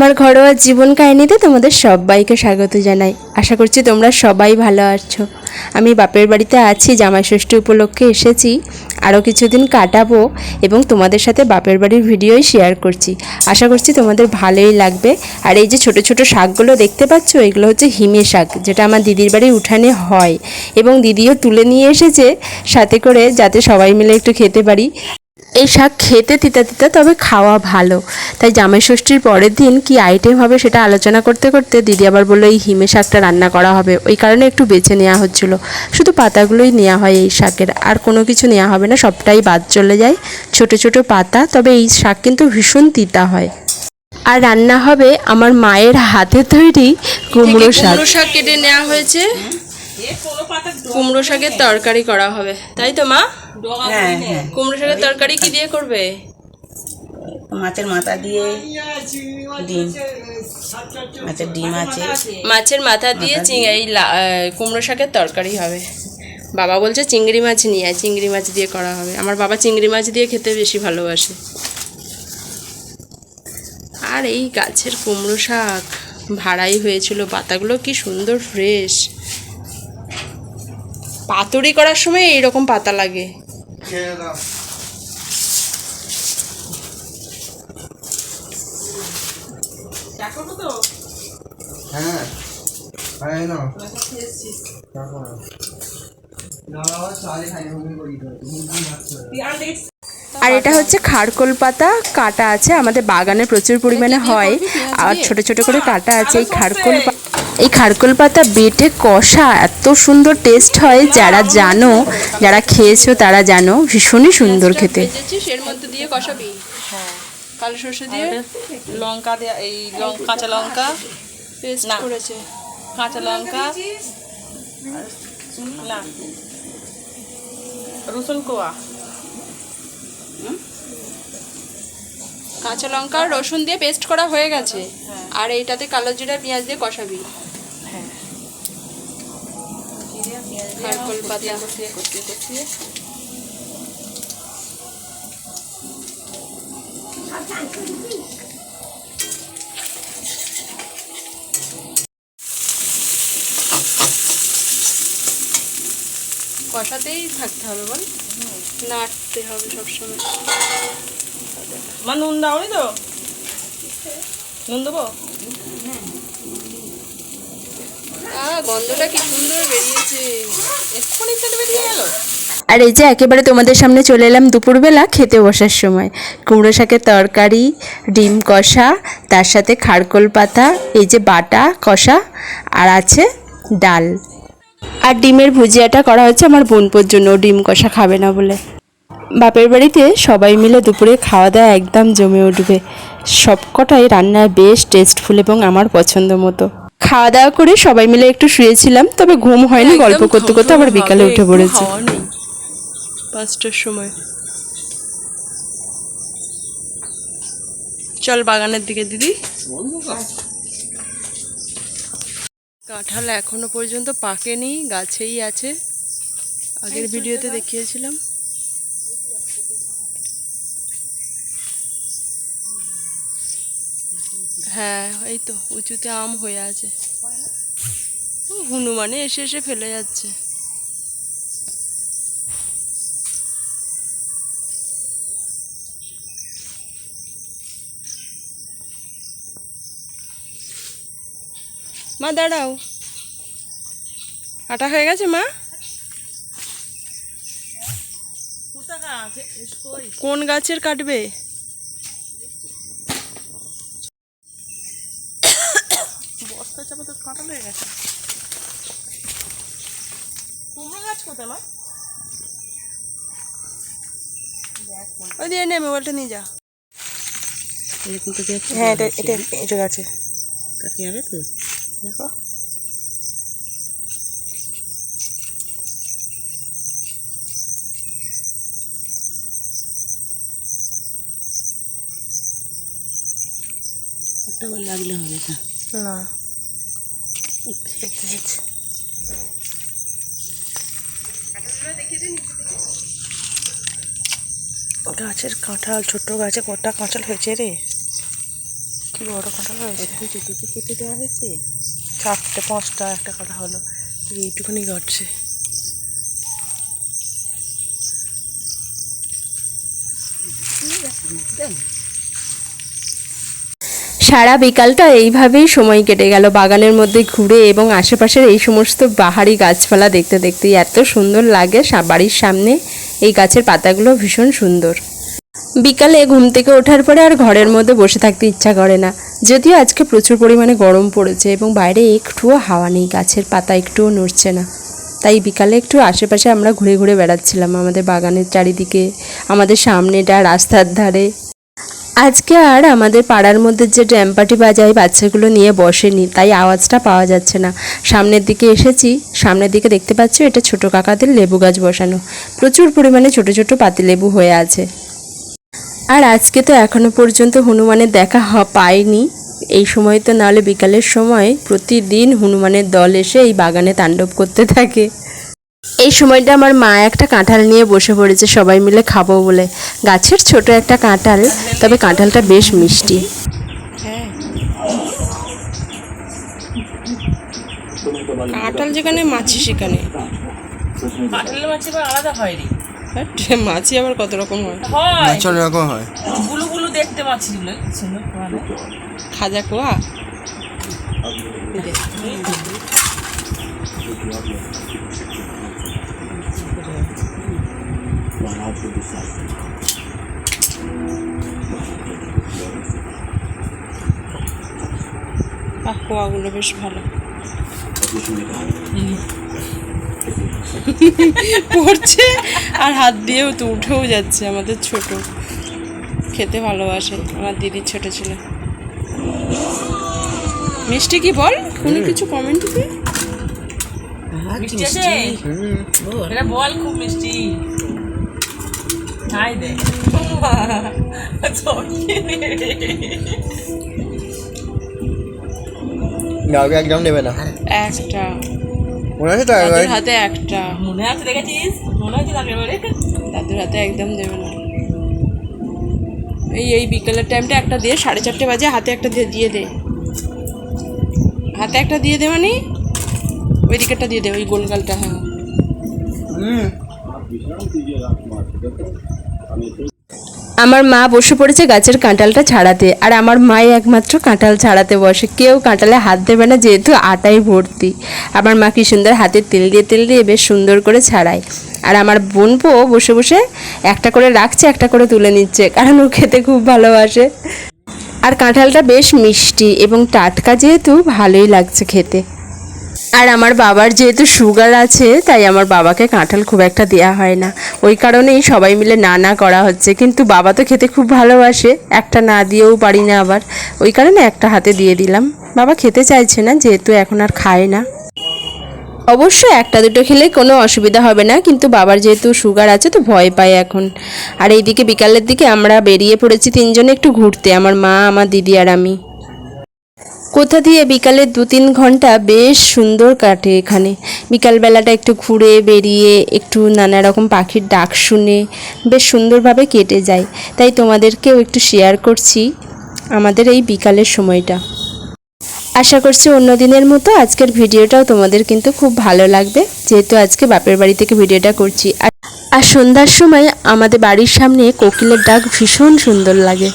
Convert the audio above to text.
আমার ঘরোয়া জীবন কাহিনীতে তোমাদের সবাইকে স্বাগত জানাই। আশা করছি তোমরা সবাই ভালো আছো। আমি বাপের বাড়িতে আছি জামাই ষষ্ঠী উপলক্ষে এসেছি, আরও কিছুদিন কাটাবো এবং তোমাদের সাথে বাপের বাড়ির ভিডিওই শেয়ার করছি। আশা করছি তোমাদের ভালোই লাগবে। আর এই যে ছোট ছোট শাকগুলো দেখতে পাচ্ছ, এগুলো হচ্ছে হিমে শাক, যেটা আমার দিদির বাড়ির উঠানে হয়। এবং দিদিও তুলে নিয়ে এসেছে, সাথে করে যাতে সবাই মিলে একটু খেতে পারি। এই শাক খেতে তিতা তিতা তবে খাওয়া ভালো। তাই জামাই ষষ্ঠীর পরের দিন কি আইটেম হবে সেটা আলোচনা করতে করতে দিদি আবার বলল এই হিমে শাকটা রান্না করা হবে। ওই কারণে একটু বেছে নেওয়া হচ্ছিল। শুধু পাতাগুলোই নেওয়া হয় এই শাকের আর কোনো কিছু নেওয়া হবে না সবটাই বাদ চলে যায়। ছোট ছোট পাতা তবে এই শাক কিন্তু ভীষণ তিতা হয়। আর রান্না হবে আমার মায়ের হাতে তৈরি কুমড়ো শাক কুমড়ো শাক। কেটে নেওয়া হয়েছে। কুমড়ো শাকের তরকারি করা হবে। তাই তো মা? হ্যাঁ হ্যাঁ কুমড়ো শাকের তরকারি কি দিয়ে করবে? মাছের মাথা দিয়ে ডিম। মাছের ডিম আছে। মাছের মাথা দিয়ে চিং এই লা- কুমড়ো শাকের তরকারি হবে। বাবা বলছে চিংড়ি মাছ নিয়ে আয় চিংড়ি মাছ দিয়ে করা হবে। আমার বাবা চিংড়ি মাছ দিয়ে খেতে বেশি ভালোবাসে। আর এই গাছের কুমড়ো শাক ভাড়াই হয়েছিল পাতাগুলো কি সুন্দর ফ্রেশ পাতুরি করার সময় এইরকম পাতা লাগে। হ্যাঁ হ্যাঁ না খাই আর এটা হচ্ছে খারকোল পাতা কাটা আছে আমাদের বাগানে প্রচুর পরিমাণে হয়। আর ছোট ছোট করে কাটা আছে এই খারকোল পা- এই খারকোল পাতা বেটে কষা এত সুন্দর টেস্ট হয় যারা জানো যারা খেয়েছো তারা জানো ভীষণই সুন্দর খেতে। এর মধ্যে দিয়ে কষাবি? হ্যাঁ কালো সর্ষে দিয়ে? লঙ্কা দেয়া এই কাঁচা লঙ্কা? পেস্ট না। করেছে। কাঁচা লঙ্কা না। রসুন কোয়া? কাঁচা লঙ্কা আর রসুন দিয়ে পেস্ট করা হয়ে গেছে। আর এইটাতে কালো জিরা পেঁয়াজ দিয়ে কষাবি। হ্যাঁ। কষিয়ে কষিয়ে কষিয়ে কষাতেই থাকতে হবে বল। নাড়তে হবে সবসময়। মা নুন দাওনি তো? নুন দেবো? আর এই যে একেবারে তোমাদের সামনে চলে এলাম দুপুরবেলা খেতে বসার সময়। কুমড়ো শাকের তরকারি, ডিম কষা, তার সাথে খারকোল পাতা, এই যে বাটা কষা, আর আছে ডাল। আর ডিমের ভুজিয়াটা করা হচ্ছে আমার বোনপোর জন্য ডিম কষা খাবে না বলে। বাপের বাড়িতে সবাই মিলে দুপুরে খাওয়া দাওয়া একদম জমে উঠবে। সবকটাই রান্নায় বেশ টেস্টফুল এবং আমার পছন্দ মতো। খাওয়া দাওয়া করে সবাই মিলে একটু শুয়েছিলাম তবে ঘুম হয়নি গল্প করতে করতে আবার বিকালে উঠে পড়েছি। পাঁচটার সময়। চল বাগানের দিকে দিদি। কাঁঠাল এখনও পর্যন্ত পাকেনি গাছেই আছে। আগের ভিডিওতে দেখিয়েছিলাম। হ্যাঁ এই তো উঁচুতে আম হয়ে আছে। হনুমানে এসে এসে ফেলে যাচ্ছে। মা দাঁড়াও। কাটা হয়ে গেছে মা? কোন গাছের কাটবে? বস্তা চাপা তো কাঁটা হয়ে গেছে। কুমড়ো গাছ কোথায় মা? ওই দিয়ে নে মোবাইলটা নিয়ে যা। এরকম তো দেখো হ্যাঁ এটা এটা এটা গাছে। তো? দেখো। ওটা লাগলে হবে না। না। গাছের কাঁঠাল ছোট গাছে কটা কাঁঠাল হয়েছে রে? কি বড় কাঁঠাল হয়েছে? কেটে কেটে দেওয়া হয়েছে? চারটে পাঁচটা একটা কাটা হলো। এইটুকুনি ঘটছে সারা বিকালটা এইভাবেই সময় কেটে গেল বাগানের মধ্যে ঘুরে এবং আশেপাশের এই সমস্ত বাহারি গাছপালা দেখতে দেখতে এত সুন্দর লাগে। বাড়ির সামনে এই গাছের পাতাগুলো ভীষণ সুন্দর। বিকালে ঘুম থেকে ওঠার পরে আর ঘরের মধ্যে বসে থাকতে ইচ্ছা করে না। যদিও আজকে প্রচুর পরিমাণে গরম পড়েছে এবং বাইরে একটুও হাওয়া নেই, গাছের পাতা একটুও নড়ছে না। তাই বিকালে একটু আশেপাশে আমরা ঘুরে ঘুরে বেড়াচ্ছিলাম আমাদের বাগানের চারিদিকে, আমাদের সামনেটা রাস্তার ধারে। আজকে আর আমাদের পাড়ার মধ্যে যে ড্যাম্পাটি বাজায় বাচ্চাগুলো নিয়ে বসেনি, তাই আওয়াজটা পাওয়া যাচ্ছে না। সামনের দিকে এসেছি, সামনের দিকে দেখতে পাচ্ছ এটা ছোট কাকাদের লেবু গাছ বসানো। প্রচুর পরিমাণে ছোট ছোট পাতিলেবু হয়ে আছে। আর আজকে তো এখনও পর্যন্ত হনুমানের দেখা পাইনি। এই সময় তো নাহলে বিকালের সময় প্রতিদিন হনুমানের দল এসে এই বাগানে তাণ্ডব করতে থাকে। এই সময়টা আমার মা একটা কাঁঠাল নিয়ে বসে পড়েছে সবাই মিলে খাব বলে। গাছের ছোট একটা কাঁঠাল তবে কাঁঠালটা বেশ মিষ্টি। হ্যাঁ কাঁঠাল যেখানে মাছি সেখানে। কাঁঠালের মাছি আবার আলাদা হয় রে। মাছি আবার কত রকম হয়? হয়। মাছ অনেক রকম হয়। গুলু গুলু দেখতে মাছিগুলো কোয়া কোয়াগুলো বেশ ভালো। পড়ছে আর হাত দিয়েও তো উঠেও যাচ্ছে আমাদের ছোট। খেতে ভালোবাসে আমার দিদির ছোট ছিল। মিষ্টি কি বল? কোনো কিছু কমেন্ট দি মিষ্টি আছে? বল খুব মিষ্টি। হাই দে একদম নেবে না একটা মনে আছে তো দাদুর হাতে একটা মনে আছে দেখেছিস? মনে আছে দাদুর হাতে একদম দেবে না। এই এই বিকেলের টাইমটা একটা দিয়ে সাড়ে চারটে বাজে হাতে একটা দিয়ে দিয়ে দে। হাতে একটা দিয়ে দে মানে? ওই দিকেরটা দিয়ে দে ওই গোলগালটা হ্যাঁ। হুম। আমার মা বসে পড়েছে গাছের কাঁঠালটা ছাড়াতে, আর আমার মাই একমাত্র কাঁঠাল ছাড়াতে বসে। কেউ কাঁঠালে হাত দেবে না, যেহেতু আটাই ভর্তি। আমার মা কি সুন্দর হাতে তেল দিয়ে তেল দিয়ে বেশ সুন্দর করে ছাড়ায়। আর আমার বোন বোনপো বসে বসে একটা করে রাখছে, একটা করে তুলে নিচ্ছে, কারণ ও খেতে খুব ভালোবাসে। আর কাঁঠালটা বেশ মিষ্টি এবং টাটকা, যেহেতু ভালোই লাগছে খেতে। আর আমার বাবার যেহেতু সুগার আছে, তাই আমার বাবাকে কাঁঠাল খুব একটা দেয়া হয় না। ওই কারণেই সবাই মিলে না না করা হচ্ছে। কিন্তু বাবা তো খেতে খুব ভালোবাসে, একটা না দিয়েও পারি না আবার। ওই কারণে একটা হাতে দিয়ে দিলাম। বাবা খেতে চাইছে না, যেহেতু এখন আর খায় না। অবশ্য একটা দুটো খেলে কোনো অসুবিধা হবে না, কিন্তু বাবার যেহেতু সুগার আছে, তো ভয় পায় এখন। আর এইদিকে বিকালের দিকে আমরা বেরিয়ে পড়েছি তিনজনে একটু ঘুরতে, আমার মা, আমার দিদি আর আমি। কোথা দিয়ে বিকালে দু তিন ঘণ্টা বেশ সুন্দর কাটে এখানে। বিকালবেলাটা একটু ঘুরে বেরিয়ে একটু নানা রকম পাখির ডাক শুনে বেশ সুন্দরভাবে কেটে যায়। তাই তোমাদেরকেও একটু শেয়ার করছি আমাদের এই বিকালের সময়টা। আশা করছি অন্য দিনের মতো আজকের ভিডিওটাও তোমাদের কিন্তু খুব ভালো লাগবে, যেহেতু আজকে বাপের বাড়ি থেকে ভিডিওটা করছি। আর সন্ধ্যার সময় আমাদের বাড়ির সামনে কোকিলের ডাক ভীষণ সুন্দর লাগে।